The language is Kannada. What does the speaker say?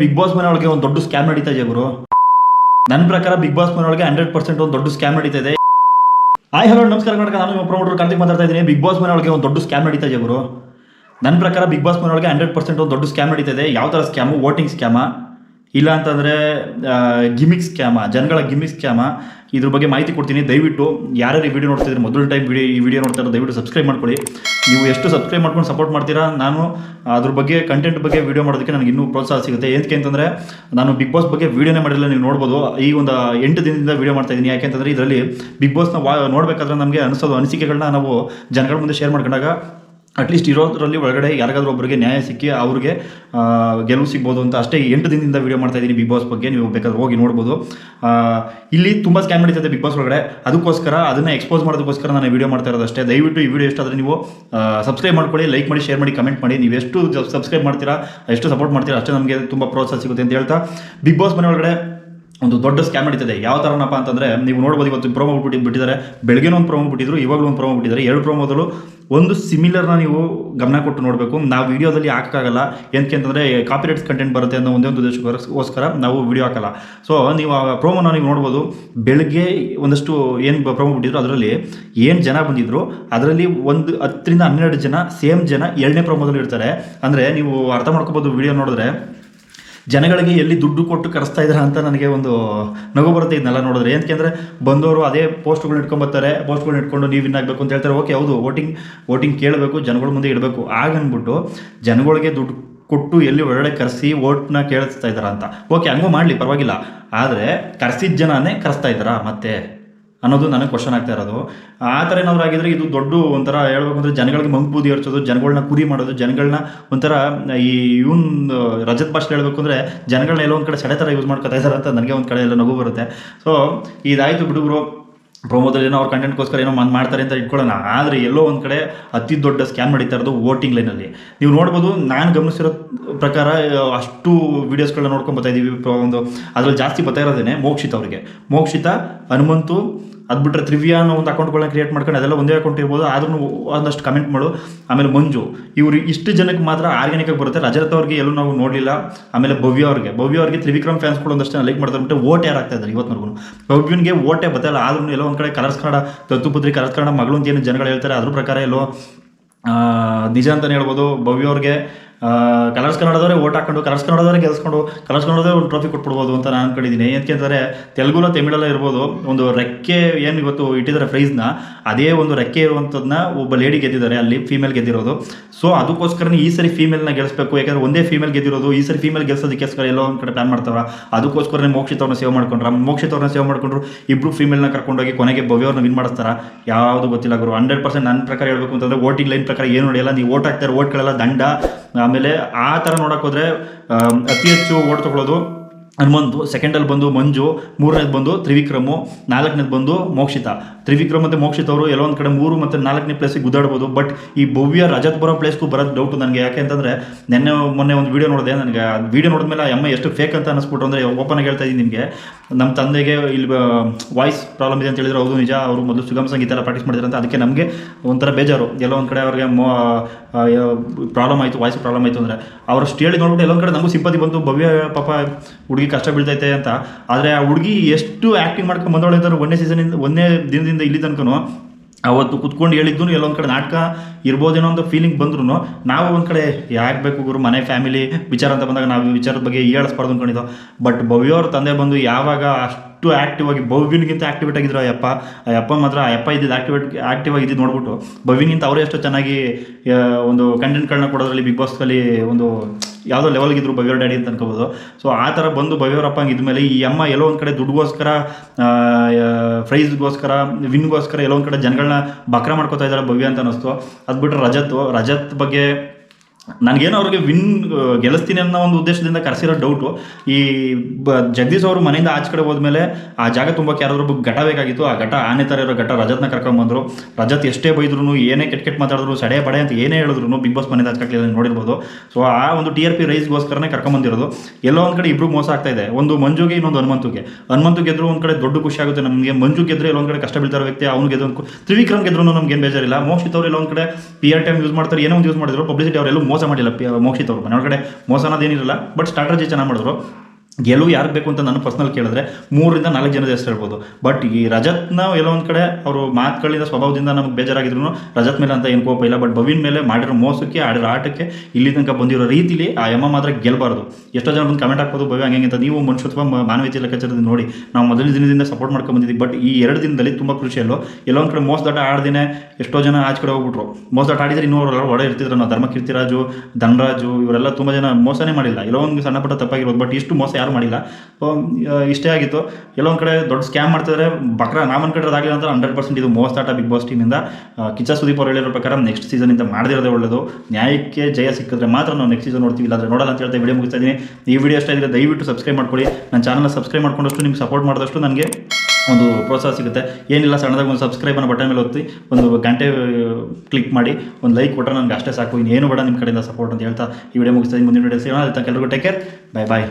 ಬಿಗ್ ಬಾಸ್ ಮನೆ ಒಳಗೆ ಒಂದು ದೊಡ್ಡ ಸ್ಕ್ಯಾಮ್ ನಡೀತಾ ಇದೆ ಗುರು. ನನ್ನ ಪ್ರಕಾರ ಬಿಗ್ ಬಾಸ್ ಮನೆ ಒಳಗೆ ಹಂಡ್ರೆಡ್ ಪರ್ಸೆಂಟ್ ಒಂದು ದೊಡ್ಡ ಸ್ಕ್ಯಾಮ್ ನಡೀತಾ ಇದೆ. ಹಾಯ್ ಹಲೋ ನಮಸ್ಕಾರ ಕರ್ನಾಟಕ ನಾನು ನಿಮ್ಮ ಪ್ರಮೋಟರ್ ಕಾರ್ತಿಕ್ ಮಾತಾಡ್ತಾ ಇದ್ದೀನಿ. ಬಿಗ್ ಬಾಸ್ ಮನೆ ಒಳಗೆ ಒಂದು ದೊಡ್ಡ ಸ್ಕ್ಯಾಮ್ ನಡೀತಾ ಇದೆ ಗುರು. ನನ್ನ ಪ್ರಕಾರ ಬಿಗ್ ಬಾಸ್ ಮನೆ ಒಳಗೆ ಹಂಡ್ರೆಡ್ ಪರ್ಸೆಂಟ್ ಒಂದು ದೊಡ್ಡ ಸ್ಕ್ಯಾಮ್ ನಡೀತಾ ಇದೆ. ಯಾವ ಥರ ಸ್ಕ್ಯಾಮು ವೋಟಿಂಗ್ ಸ್ಕ್ಯಾಮ ಇಲ್ಲ ಅಂತಂದರೆ ಗಿಮಿಕ್ ಸ್ಕ್ಯಾಮ ಜನಗಳ ಗಿಮಿಕ್ ಸ್ಕ್ಯಾಮ ಇದ್ರ ಬಗ್ಗೆ ಮಾಹಿತಿ ಕೊಡ್ತೀನಿ. ದಯವಿಟ್ಟು ಯಾರ್ಯಾರು ಈ ವಿಡಿಯೋ ನೋಡ್ತಿದ್ರೆ ಮೊದಲ ಟೈಮ್ ವಿಡಿಯೋ ಈ ವಿಡಿಯೋ ನೋಡ್ತಾ ಇರೋ ದಯವಿಟ್ಟು ಸಬ್ಸ್ಕ್ರೈಬ್ ಮಾಡ್ಕೊಳ್ಳಿ. ನೀವು ಎಷ್ಟು ಸಬ್ಸ್ಕ್ರೈಬ್ ಮಾಡ್ಕೊಂಡು ಸಪೋರ್ಟ್ ಮಾಡ್ತೀರಾ, ನಾನು ಅದ್ರ ಬಗ್ಗೆ ಕಂಟೆಂಟ್ ಬಗ್ಗೆ ವಿಡಿಯೋ ಮಾಡೋದಕ್ಕೆ ನನಗೆ ಇನ್ನೂ ಪ್ರೋತ್ಸಾಹ ಸಿಗುತ್ತೆ. ಏನಕ್ಕೆ ಅಂತಂದರೆ, ನಾನು ಬಿಗ್ ಬಾಸ್ ಬಗ್ಗೆ ವಿಡಿಯೋನೇ ಮಾಡಿಲ್ಲ, ನೀವು ನೋಡ್ಬೋದು. ಈ ಒಂದು ಎಂಟು ದಿನದಿಂದ ವಿಡಿಯೋ ಮಾಡ್ತಾ ಇದ್ದೀನಿ. ಯಾಕೆಂತಂದರೆ ಇದರಲ್ಲಿ ಬಿಗ್ ಬಾಸ್ನ ವಾ, ನೋಡಬೇಕಾದ್ರೆ ನಮಗೆ ಅನಿಸೋದು ಅನಿಸಿಕೆಗಳನ್ನ ನಾವು ಜನಗಳ ಮುಂದೆ ಶೇರ್ ಮಾಡ್ಕೊಂಡಾಗ ಅಟ್ಲೀಸ್ಟ್ ಇರೋದ್ರಲ್ಲಿ ಒಳಗಡೆ ಯಾರಿಗಾದ್ರೂ ಒಬ್ಬರಿಗೆ ನ್ಯಾಯ ಸಿಕ್ಕಿ ಅವ್ರಿಗೆ ಗೆಲುವು ಸಿಗ್ಬೋದು ಅಂತ ಅಷ್ಟೇ ಎಂಟು ದಿನದಿಂದ ವೀಡಿಯೋ ಮಾಡ್ತಾ ಇದ್ದೀನಿ ಬಿಗ್ ಬಾಸ್ ಬಗ್ಗೆ, ನೀವು ಬೇಕಾದ್ರೆ ಹೋಗಿ ನೋಡ್ಬೋದು. ಇಲ್ಲಿ ತುಂಬ ಸ್ಕ್ಯಾಮ್ ನಡೀತದೆ ಬಿಗ್ ಬಾಸ್ ಒಳಗಡೆ. ಅದಕ್ಕೋಸ್ಕರ ಅದನ್ನು ಎಕ್ಸ್ಪೋಸ್ ಮಾಡೋದಕ್ಕೋಸ್ಕರ ನಾನು ವಿಡಿಯೋ ಮಾಡ್ತಾ ಇರೋದು ಅಷ್ಟೇ. ದಯವಿಟ್ಟು ಈ ವಿಡಿಯೋ ಎಷ್ಟಾದರೆ ನೀವು ಸಬ್ಸ್ಕ್ರೈಬ್ ಮಾಡ್ಕೊಳ್ಳಿ ಲೈಕ್ ಮಾಡಿ ಶೇರ್ ಮಾಡಿ ಕಮೆಂಟ್ ಮಾಡಿ. ನೀವು ಎಷ್ಟು ಸಬ್ಸ್ಕ್ರೈಬ್ ಮಾಡ್ತೀರಾ, ಎಷ್ಟು ಸಪೋರ್ಟ್ ಮಾಡ್ತೀರಾ ಅಷ್ಟೇ ನಮಗೆ ತುಂಬ ಪ್ರೋತ್ಸಾಹ ಸಿಗುತ್ತೆ ಅಂತ ಹೇಳ್ತಾ. ಬಿಗ್ ಬಾಸ್ ಮನೆ ಒಳಗಡೆ ಒಂದು ದೊಡ್ಡ ಸ್ಕ್ಯಾಮ್ ನಡೀತದೆ. ಯಾವ ಥರನಪ್ಪ ಅಂತಂದರೆ, ನೀವು ನೋಡ್ಬೋದು ಇವತ್ತು ಪ್ರೋಮೋ ಬಿಟ್ಟು ಬಿಟ್ಟಿದ್ದಾರೆ. ಬೆಳಗ್ಗೆ ಒಂದು ಪ್ರೋಮೋ ಬಿಟ್ಟಿದ್ರು, ಇವಾಗಲೂ ಒಂದು ಪ್ರೋಮೋ ಬಿಟ್ಟಿದ್ದಾರೆ. ಎರಡು ಪ್ರೋಮೋದಲ್ಲೂ ಒಂದು ಸಿಮಿಲರ್ನ ನೀವು ಗಮನ ಕೊಟ್ಟು ನೋಡಬೇಕು. ನಾವು ವಿಡಿಯೋದಲ್ಲಿ ಹಾಕೋಕ್ಕಾಗಲ್ಲ. ಏನಕ್ಕೆ ಅಂತಂದರೆ ಕಾಪಿರೈಟ್ಸ್ ಕಂಟೆಂಟ್ ಬರುತ್ತೆ ಅನ್ನೋ ಒಂದೇ ಒಂದು ಉದ್ದೇಶಕ್ಕೋಸ್ಕರ ನಾವು ವಿಡಿಯೋ ಹಾಕಲ್ಲ. ಸೊ ನೀವು ಆ ಪ್ರೋಮೋನ ನೀವು ನೋಡ್ಬೋದು. ಬೆಳಗ್ಗೆ ಒಂದಷ್ಟು ಏನು ಪ್ರೋಮೋ ಬಿಟ್ಟಿದ್ರು, ಅದರಲ್ಲಿ ಏನು ಜನ ಬಂದಿದ್ರು, ಅದರಲ್ಲಿ ಒಂದು ಹತ್ತರಿಂದ ಹನ್ನೆರಡು ಜನ ಸೇಮ್ ಜನ ಎರಡನೇ ಪ್ರೋಮೋದಲ್ಲಿ ಇರ್ತಾರೆ ಅಂದರೆ, ನೀವು ಅರ್ಥ ಮಾಡ್ಕೋಬೋದು ವಿಡಿಯೋ ನೋಡಿದ್ರೆ. ಜನಗಳಿಗೆ ಎಲ್ಲಿ ದುಡ್ಡು ಕೊಟ್ಟು ಕರೆಸ್ತಾ ಇದ್ದಾರೆ ಅಂತ ನನಗೆ ಒಂದು ನಗು ಬರುತ್ತೆ ಇದನ್ನೆಲ್ಲ ನೋಡಿದ್ರೆ. ಏನಕ್ಕೆ ಬಂದವರು ಅದೇ ಪೋಸ್ಟ್ಗಳನ್ನ ಇಟ್ಕೊಂಬರ್ತಾರೆ ಪೋಸ್ಟ್ಗಳನ್ನ ಇಟ್ಕೊಂಡು ನೀವು ಇನ್ನಾಗಬೇಕು ಅಂತ ಹೇಳ್ತಾರೆ. ಓಕೆ ಹೌದು ವೋಟಿಂಗ್ ವೋಟಿಂಗ್ ಕೇಳಬೇಕು, ಜನಗಳ ಮುಂದೆ ಇಡಬೇಕು. ಆಗನ್ಬಿಟ್ಟು ಜನಗಳಿಗೆ ದುಡ್ಡು ಕೊಟ್ಟು ಎಲ್ಲಿ ಒಳಗಡೆ ಕರೆಸಿ ವೋಟ್ನ ಕೇಳಿಸ್ತಾ ಇದ್ದಾರಾ ಅಂತ. ಓಕೆ ಹಂಗೂ ಮಾಡಲಿ, ಪರವಾಗಿಲ್ಲ. ಆದರೆ ಕರೆಸಿದ ಜನನೇ ಕರೆಸ್ತಾ ಇದ್ದಾರಾ? ಮತ್ತೆ? ಅನ್ನೋದು ನನಗೆ ಕ್ವಶನ್ ಆಗ್ತಾ ಇರೋದು. ಆ ಥರ ಏನಾದ್ರು ಆಗಿದ್ರೆ ಇದು ದೊಡ್ಡ ಒಂಥರ ಹೇಳ್ಬೇಕಂದ್ರೆ ಜನಗಳಿಗೆ ಮಂಗ್ಬೂದಿ ಹರಿಸೋದು ಜನಗಳನ್ನ ಕುರಿ ಮಾಡೋದು ಜನಗಳನ್ನ ಒಂಥರ ಈ ಇವನ್ ರಜತ್ ಭಾಷೆ ಹೇಳ್ಬೇಕು ಅಂದರೆ ಜನಗಳನ್ನ ಎಲ್ಲೋ ಒಂದು ಕಡೆ ಸಡೆ ಥರ ಯೂಸ್ ಮಾಡ್ಕೊತಾ ಇದ್ದಾರೆ ಅಂತ ನನಗೆ ಒಂದು ಕಡೆ ಎಲ್ಲ ನಗು ಬರುತ್ತೆ. ಸೊ ಇದಾಯಿತು ಬಿಡುಗರು ಪ್ರೊಮೋದಲ್ಲಿ ಏನೋ ಅವ್ರ ಕಂಟೆಂಟ್ಗೋಸ್ಕರ ಏನೋ ಒಂದು ಮಾಡ್ತಾರೆ ಅಂತ ಇಟ್ಕೊಳ್ಳೋಣ. ಆದರೆ ಎಲ್ಲೋ ಒಂದು ಕಡೆ ಅತಿ ದೊಡ್ಡ ಸ್ಕ್ಯಾನ್ ನಡೀತಾ ಇರೋದು ವೋಟಿಂಗ್ ಲೈನಲ್ಲಿ ನೀವು ನೋಡ್ಬೋದು, ನಾನು ಗಮನಿಸಿರೋ ಪ್ರಕಾರ, ಅಷ್ಟು ವೀಡಿಯೋಸ್ಗಳನ್ನ ನೋಡ್ಕೊಂಡು ಬರ್ತಾ ಇದ್ದೀವಿ ಒಂದು ಅದರಲ್ಲಿ ಜಾಸ್ತಿ ಬರ್ತಾ ಇರೋದೇನೆ ಮೋಕ್ಷಿತ ಅವರಿಗೆ. ಮೋಕ್ಷಿತ, ಹನುಮಂತು ಅದು ಬಿಟ್ಟರೆ ತ್ರಿವ್ಯಾ ಅನ್ನೋ ಒಂದು ಅಕೌಂಟ್ಗಳನ್ನ ಕ್ರಿಯೇಟ್ ಮಾಡ್ಕೊಂಡು ಅದೆಲ್ಲ ಒಂದೇ ಅಕೌಂಟ್ ಇರ್ಬೋದು ಆದ್ರೂ ಒಂದಷ್ಟು ಕಮೆಂಟ್ ಮಾಡು. ಆಮೇಲೆ ಮಂಜು, ಇವರು ಇಷ್ಟು ಜನಕ್ಕೆ ಮಾತ್ರ ಆರ್ಗ್ಯಾನಿಕ್ ಆಗಿ ಬರುತ್ತೆ. ರಜತ್ ಅವ್ರಿಗೆ ಎಲ್ಲೂ ನಾವು ನೋಡಲಿಲ್ಲ. ಆಮೇಲೆ ಭವ್ಯ ಅವ್ರಿಗೆ. ಭವ್ಯ ಅವ್ರಿಗೆ ತ್ರಿವಿಕ್ರಮ್ ಫ್ಯಾನ್ಸ್ ಕೂಡ ಒಂದಷ್ಟು ಲೈಕ್ ಮಾಡ್ತಾರೆ. ಬಿಟ್ಟು ಓಟ್ ಯಾರು ಆಗ್ತಾ ಇದ್ದಾರೆ ಇವತ್ತಿನವರೆಗೂ ಭವ್ಯನಿಗೆ ಓಟೇ ಬತ್ತಲ್ಲ ಆದ್ರೂ ಎಲ್ಲೋ ಒಂದು ಕಡೆ ಕಲರ್ಸ್ ಕನ್ನಡ ದತ್ತುಪುತ್ರಿ ಕಲರ್ಸ್ ಕನ್ನಡ ಮಗಳು ಅಂತ ಏನು ಜನಗಳು ಹೇಳ್ತಾರೆ. ಅದ್ರ ಪ್ರಕಾರ ಎಲ್ಲೋ ನಿಜ ಅಂತಲೇ ಹೇಳ್ಬೋದು. ಭವ್ಯ ಅವ್ರಿಗೆ ಕಲರ್ಸ್ ಕನ್ನಡದವರೇ ಓಟ್ ಹಾಕೊಂಡು, ಕಲರ್ಸ್ ಕನ್ನಡದವರೇ ಗೆಲ್ಸ್ಕೊಂಡು, ಕಲರ್ಸ್ ಕನ್ನಡದವರೇ ಒಂದು ಟ್ರೋಫಿ ಕೊಟ್ಬಿಡ್ಬೋದು ಅಂತ ನಾನು ಅನ್ಕೊಂಡಿದ್ದೀನಿ. ಯಾಕೆಂದರೆ ತೆಲುಗುಲ ತಮಿಳಲ್ಲ ಇರ್ಬೋದು, ಒಂದು ರೆಕ್ಕೆ ಏನು ಇವತ್ತು ಇಟ್ಟಿದ್ದಾರೆ ಪ್ರೈಸ್ನ ಅದೇ ಒಂದು ರೆಕ್ಕೆ ಇರುವಂಥದ್ದನ್ನ ಒಬ್ಬ ಲೇಡಿ ಗೆದ್ದಿದ್ದಾರೆ, ಅಲ್ಲಿ ಫೀಮೇಲ್ ಗೆದ್ದಿರೋದು. ಸೊ ಅದಕ್ಕೋಸ್ಕರನೇ ಈ ಸರಿ ಫೀಮೇಲ್ನ ಗೆಲ್ಲಿಸ್ಬೇಕು ಯಾಕಂದರೆ ಒಂದೇ ಫೀಮೇಲ್ ಗೆದ್ದಿರೋದು, ಈ ಸರಿ ಫೀಮೇಲ್ ಗೆಲ್ಸೋದಕ್ಕೋಸ್ಕರ ಎಲ್ಲೋ ಒಂದು ಕಡೆ ಪ್ಲಾನ್ ಮಾಡ್ತಾರ ಅದಕ್ಕೋಸ್ಕರನೇ ಮೋಕ್ಷಿತವ್ರನ್ನ ಸೇವ್ ಮಾಡ್ಕೊಂಡ್ರೆ. ಮೋಕ್ಷಿತವ್ರನ್ನ ಸೇವ್ ಮಾಡ್ಕೊಂಡ್ರು ಇಬ್ಬರು ಫೀಮೇಲ್ನ ಕರ್ಕೊಂಡೋಗಿ ಕೊನೆಗೆ ಭವ್ಯವ್ರನ್ನ ವಿನ್ ಮಾಡಿಸ್ತಾರ? ಯಾವುದು ಗೊತ್ತಿಲ್ಲ ಗುರು. ಹಂಡ್ರೆಡ್ ಪರ್ಸೆಂಟ್ ನನ್ನ ಪ್ರಕಾರ ಹೇಳಬೇಕು ಅಂತಂದರೆ ವೋಟಿಂಗ್ ಲೈನ್ ಪ್ರಕಾರ ಏನು ನಡೆಯಲ್ಲ, ನೀವು ಓಟ್ ಹಾಕ್ತಾರೆ ಓಟ್ಗಳೆಲ್ಲ ದಂಡ. ಆಮೇಲೆ ಆ ಥರ ನೋಡೋಕ್ಕೋದ್ರೆ ಅತಿ ಹೆಚ್ಚು ಓಟ್ ತಗೊಳ್ಳೋದು ಹನುಮಂತು ಸೆಕೆಂಡಲ್ಲಿ ಬಂದು ಮಂಜು, ಮೂರನೇದು ಬಂದು ತ್ರಿವಿಕ್ರಮು, ನಾಲ್ಕನೇದು ಬಂದು ಮೋಕ್ಷಿತ. ತ್ರಿವಿಕ್ರಮ್ ಮತ್ತು ಮೋಕ್ಷಿತ ಅವರು ಎಲ್ಲೊಂದು ಕಡೆ ಮೂರು ಮತ್ತು ನಾಲ್ಕನೇ ಪ್ಲೇಸಿಗೆ ಗುದ್ದಾಡ್ಬೋದು. ಬಟ್ ಈ ಭವ್ಯ ರಜತ್ ಬರೋ ಪ್ಲೇಸ್ಗೂ ಬರೋದು ಡೌಟು ನನಗೆ. ಯಾಕೆ ಅಂತಂದರೆ ನಿನ್ನೆ ಮೊನ್ನೆ ಒಂದು ವಿಡಿಯೋ ನೋಡಿದೆ. ನನಗೆ ವೀಡಿಯೋ ನೋಡಿದ್ಮೇಲೆ ಮೇಲೆ ಅಮ್ಮ ಎಷ್ಟು ಫೇಕ್ ಅಂತ ಅನಿಸ್ಬಿಟ್ರು ಅಂದರೆ ಓಪನ್ ಆಗಿ ಹೇಳ್ತಾ ಇದ್ದೀನಿ ನಿಮಗೆ. ನಮ್ಮ ತಂದೆಗೆ ಇಲ್ಲಿ ವಾಯ್ಸ್ ಪ್ರಾಬ್ಲಮ್ ಇದೆ ಅಂತ ಹೇಳಿದ್ರೆ ಹೌದು, ನಿಜ. ಅವರು ಮೊದಲು ಸುಗಮ ಸಂಗೀತ ಎಲ್ಲ ಪ್ರಾಕ್ಟೀಸ್ ಮಾಡಿದ್ರು ಅಂತ. ಅದಕ್ಕೆ ನಮಗೆ ಒಂಥರ ಬೇಜಾರು. ಎಲ್ಲೋ ಒಂದು ಕಡೆ ಅವ್ರಿಗೆ ಮೋ ಪ್ರಾಬ್ಲಮ್ ಆಯಿತು ವಾಯ್ಸ್ ಪ್ರಾಬ್ಲಮ್ ಆಯಿತು ಅಂದರೆ. ಅವ್ರಷ್ಟು ಹೇಳಿ ನೋಡ್ಬಿಟ್ಟು ಎಲ್ಲೊಂದು ಕಡೆ ನಮಗೂ ಸಿಂಪತಿ ಬಂತು. ಭವ್ಯ ಪಾಪ ಹುಡುಗಿ ಕಷ್ಟ ಬೀಳ್ತೈತೆ ಅಂತ. ಆದರೆ ಆ ಹುಡುಗಿ ಎಷ್ಟು ಆ್ಯಕ್ಟಿಂಗ್ ಮಾಡ್ಕೊಂಡು ಬಂದವಳೆ ಅಂತಾರೆ ಒಂದೇ ಸೀಸನಿಂದ ಒಂದೇ ದಿನದಿಂದ ಇಲ್ಲಿ ತನಕನೂ ಅವತ್ತು ಕುತ್ಕೊಂಡು ಹೇಳಿದ್ದು ಎಲ್ಲೊಂದು ಕಡೆ ನಾಟಕ ಇರ್ಬೋದೇನೋ ಅಂತ ಫೀಲಿಂಗ್ ಬಂದ್ರು ನಾವು ಒಂದು ಕಡೆ, ಯಾಕೆ ಬೇಕು ಗುರು, ಮನೆ ಫ್ಯಾಮಿಲಿ ವಿಚಾರ ಅಂತ ಬಂದಾಗ ನಾವು ವಿಚಾರದ ಬಗ್ಗೆ ಹೇಳಿಸ್ಬಾರ್ದು ಅಂದ್ಕೊಂಡಿದ್ದೋ ಬಟ್ ಭವ್ಯ ಅವ್ರ ತಂದೆ ಬಂದು ಯಾವಾಗ ಅಷ್ಟು ಆ್ಯಕ್ಟಿವ್ ಆಗಿ, ಭವ್ಯನಿಗಿಂತ ಆ್ಯಕ್ಟಿವೇಟ್ ಆಗಿದ್ರು ಆ ಯಪ್ಪ ಯಪ್ಪ ಮಾತ್ರ ಆ ಯಪ್ಪ ಇದ್ದಿದ್ದು ಆ್ಯಕ್ಟಿವೇಟ್ ಆ್ಯಕ್ಟಿವ್ ಆಗಿದ್ದು ನೋಡ್ಬಿಟ್ಟು ಭವ್ಯನಿಗಿಂತ ಅವರೇ ಎಷ್ಟು ಚೆನ್ನಾಗಿ ಒಂದು ಕಂಟೆಂಟ್ಗಳನ್ನ ಕೊಡೋದ್ರಲ್ಲಿ ಬಿಗ್ ಬಾಸ್ನಲ್ಲಿ ಒಂದು ಯಾವುದೋ ಲೆವೆಲ್ಗಿದ್ರು ಭವ್ಯವ್ರ ಡ್ಯಾಡಿ ಅಂತ ಅನ್ಕೋಬೋದು. ಸೊ ಆ ಥರ ಬಂದು ಭವ್ಯವರಪ್ಪ ಇದ್ಮೇಲೆ ಈ ಅಮ್ಮ ಎಲ್ಲೋ ಒಂದು ಕಡೆ ದುಡ್ಡುಗೋಸ್ಕರ ಪ್ರೈಸ್ಗೋಸ್ಕರ ವಿನ್ಗೋಸ್ಕರ ಎಲ್ಲೋ ಒಂದು ಕಡೆ ಜನಗಳನ್ನ ಬಕ್ರ ಮಾಡ್ಕೋತಾ ಇದ್ದಾರೆ ಭವ್ಯ ಅಂತ ಅನ್ನಿಸ್ತು. ಅದು ಬಿಟ್ಟರೆ ರಜತ್ ರಜತ್ ಬಗ್ಗೆ ನನಗೇನೋ ಅವ್ರಿಗೆ ವಿನ್ ಗೆಲ್ಲಿಸ್ತೀನಿ ಅನ್ನೋ ಒಂದು ಉದ್ದೇಶದಿಂದ ಕರೆಸಿರೋ ಡೌಟು ಈ ಬ, ಜಗದೀಶ್ ಅವರು ಮನೆಯಿಂದ ಆಚೆ ಕಡೆ ಹೋದ್ಮೇಲೆ ಆ ಜಾಗ ತುಂಬಕ್ಕೆ ಯಾರಾದ್ರೂ ಘಟ ಬೇಕಾಗಿತ್ತು. ಆ ಘಟ ಆನೆ ಥರ ಇರೋ ಘಟ ರಜತ್ನ ಕರ್ಕೊಂಬಂದರು ರಜತ್ ಎಷ್ಟೇ ಬೈದ್ರು ಏನೇ ಕೆಟ್ಟ ಕೆಟ್ಟ ಮಾತಾಡಿದ್ರು, ಸಡೆ ಬಡೆ ಅಂತ ಏನೇ ಹೇಳಿದ್ರು ಬಿಗ್ ಬಾಸ್ ಮನೆಯಿಂದ ಹಚ್ಕಲಿಲ್ಲ ನೋಡಿರ್ಬೋದು. ಸೊ ಆ ಒಂದು ಟಿ ಆರ್ ಪಿ ರೈಸ್ಗೋಸ್ಕರನೇ ಕರ್ಕೊಂಬಂದಿರೋದು ಎಲ್ಲೋ ಒಂದು ಕಡೆ ಇಬ್ಬರು ಮೋಸ ಆಗ್ತಾ ಇದೆ. ಒಂದು ಮಂಜುಗೆ, ಇನ್ನೊಂದು ಹನುಮಂತುಗೆ. ಹನುಮಂತು ಗೆದ್ರು ಒಂದು ಕಡೆ ದೊಡ್ಡ ಖುಷಿ ಆಗುತ್ತೆ ನಮಗೆ. ಮಂಜು ಗೆದ್ರೆ ಎಲ್ಲೊಂದು ಕಡೆ ಕಷ್ಟ ಬೀಳ್ತಾರೋ ವ್ಯಕ್ತಿ, ಅವ್ನು ಗೆದ್ದು ತ್ರಿವಿಕ್ರಮ್ ಗೆದ್ರು ನಮ್ಗೆ ಏನು ಬೇಜಾರಿಲ್ಲ. ಮೋಸ್ಟ್ ಅವ್ರು ಎಲ್ಲೊಂದು ಕಡೆ ಪಿ ಆರ್ ಟೈಮ್ ಯೂಸ್ ಮಾಡ್ತಾರೆ, ಏನೋ ಒಂದು ಯೂಸ್ ಮಾಡಿದ್ರು. ಪಬ್ಲಿಸಿಟಿ ಅವರೆಲ್ಲೂ ಮೋಸ ಮೋಸ ಮಾಡಿಲ್ಲ ಪಿ ಮೋಕ್ಷಿತ್ ಅವರು ಮನೆಯೊಳಗಡೆ ಮೋಸ ಅನ್ನೋದೇನಿರಲ್ಲ ಬಟ್ ಸ್ಟ್ರಾಟಜಿ ಚೆನ್ನಾಗಿ ಮಾಡಿದ್ರು. ಗೆಲುವು ಯಾರು ಬೇಕು ಅಂತ ನಾನು ಪರ್ಸ್ನಲ್ ಕೇಳಿದ್ರೆ ಮೂರರಿಂದ ನಾಲ್ಕು ಜನದ ಹೆಸರು ಹೇಳ್ಬೋದು. ಬಟ್ ಈ ರಜತ್ನ ಎಲ್ಲೋ ಒಂದು ಕಡೆ ಅವರು ಮಾತುಗಳಿಂದ, ಸ್ವಭಾವದಿಂದ ನಮಗೆ ಬೇಜಾರಾಗಿದ್ರು ರಜತ್ ಮೇಲೆ ಅಂತ ಏನು ಕೋಪ ಇಲ್ಲ. ಬಟ್ ಭವಿನ್ ಮೇಲೆ ಮಾಡಿರೋ ಮೋಸಕ್ಕೆ, ಆಡಿರೋ ಆಟಕ್ಕೆ ಇಲ್ಲಿ ತನಕ ಬಂದಿರೋ ರೀತಿಲಿ ಆ ಯಮ್ಮ ಮಾತ್ರ ಗೆಲ್ಲಬಾರ್ದು ಎಷ್ಟೋ ಜನ ಬಂದು ಕಮೆಂಟ್ ಹಾಕ್ಬೋದು, ಭವ್ಯ ಹಂಗೆ ಅಂತ. ನೀವು ಮನುಷ್ಯತ್ವ ಮಾನವೀಯತೆ ಲೆಕ್ಕಾಚಾರದಿಂದ ನೋಡಿ ನಾವು ಮೊದಲ ದಿನದಿಂದ ಸಪೋರ್ಟ್ ಮಾಡ್ಕೊಂಡು ಬಂದಿದ್ದೀವಿ. ಬಟ್ ಈ ಎರಡು ದಿನದಲ್ಲಿ ತುಂಬ ಖುಷಿಯಲ್ಲೋ ಎಲ್ಲೋ ಒಂದು ಕಡೆ ಮೋಸದಾಟ ಆಡ್ದೇನೆ ಎಷ್ಟೋ ಜನ ಆಚೆ ಕಡೆ ಹೋಗ್ಬಿಟ್ರು. ಮೋಸದಾಟ ಆಡಿದ್ರೆ ಇನ್ನೂ ಒಡೆ ಇರ್ತಿದ್ರು. ನಾವು ಧರ್ಮ ಕೀರ್ತಿರಾಜು ಧನರಾಜು, ಇವರೆಲ್ಲ ತುಂಬ ಜನ ಮೋಸನೇ ಮಾಡಿಲ್ಲ. ಎಲ್ಲೋ ಒಂದು ಸಣ್ಣ ಪುಟ್ಟ ತಪ್ಪಾಗಿರೋದು ಬಟ್ ಇಷ್ಟು ಮೋಸ ಮಾಡಿಲ್ಲ. ಸೊ ಇಷ್ಟೇ ಆಗಿತ್ತು. ಒಂದು ಕಡೆ ದೊಡ್ಡ ಸ್ಕ್ಯಾಮ್ ಮಾಡ್ತಿದ್ರೆ. ಬಕ್ರ ನಾಮನ್ ಕಡೆ ಆಗಲಿಲ್ಲ ಅಂತ ಹಂಡ್ರೆಡ್ ಪರ್ಸೆಂಟ್ ಇದು ಮೋಸದಾಟ ಬಿಗ್ ಬಾಸ್ ಟೀಮಿಂದ ಕಿಚ್ಚ ಸುದೀಪ್ ಅವರು ಹೇಳಿರೋ ಪ್ರಕಾರ ನೆಕ್ಸ್ಟ್ ಸೀಸನಿಂದ ಮಾಡದಿರೋದೇ ಒಳ್ಳೆಯದು ನ್ಯಾಯಕ್ಕೆ ಜಯ ಸಿಕ್ಕಿದ್ರೆ ಮಾತ್ರ ನಾವು ನೆಕ್ಸ್ಟ್ ಸೀಸನ್ ನೋಡ್ತೀವಿ. ಇಲ್ಲಾಂದ್ರೆ ನೋಡಲ್ಲ ಅಂತ ಹೇಳ್ತಾ ವಿಡಿಯೋ ಮುಗಿಸ್ತಾ ಇದ್ದೀನಿ ಈ ವಿಡಿಯೋ ಇಷ್ಟ ಇದ್ದರೆ ದಯವಿಟ್ಟು ಸಬ್ಸ್ಕ್ರೈಬ್ ಮಾಡ್ಕೊಳ್ಳಿ. ನನ್ನ ಚಾನಲ್ನ ಸಬ್ಸ್ಕ್ರೈಬ್ ಮಾಡ್ಕೊಂಡಷ್ಟು ನಿಮ್ಗೆ ಸಪೋರ್ಟ್ ಮಾಡಿದಷ್ಟು ನನಗೆ ಒಂದು ಪ್ರೋತ್ಸಾಹ ಸಿಗುತ್ತೆ. ಏನಿಲ್ಲ, ಸಣ್ಣದಾಗ ಒಂದು ಸಬ್ಸ್ಕ್ರೈಬ್ ಅನ್ನೋ ಬಟನ್ ಮೇಲೆ ಒತ್ತಿ, ಒಂದು ಗಂಟೆ ಕ್ಲಿಕ್ ಮಾಡಿ, ಒಂದು ಲೈಕ್ ಕೊಟ್ಟರೆ ನನಗೆ ಅಷ್ಟೇ ಸಾಕು. ಇನ್ನೇನು ಬೇಡ ನಿಮ್ಮ ಕಡೆಯಿಂದ ಸಪೋರ್ಟ್ ಅಂತ ಹೇಳ್ತಾ ಈ ವಿಡಿಯೋ ಮುಗಿಸ್ತಾ ಮುಂದಿನ ವಿಡಿಯೋ ಸಿಗೋಣ. ಅಲ್ಲಿ ತನಕ ಎಲ್ರಿಗೂ ಟೇಕ್ ಕೇರ್ ಬೈ ಬಾಯ್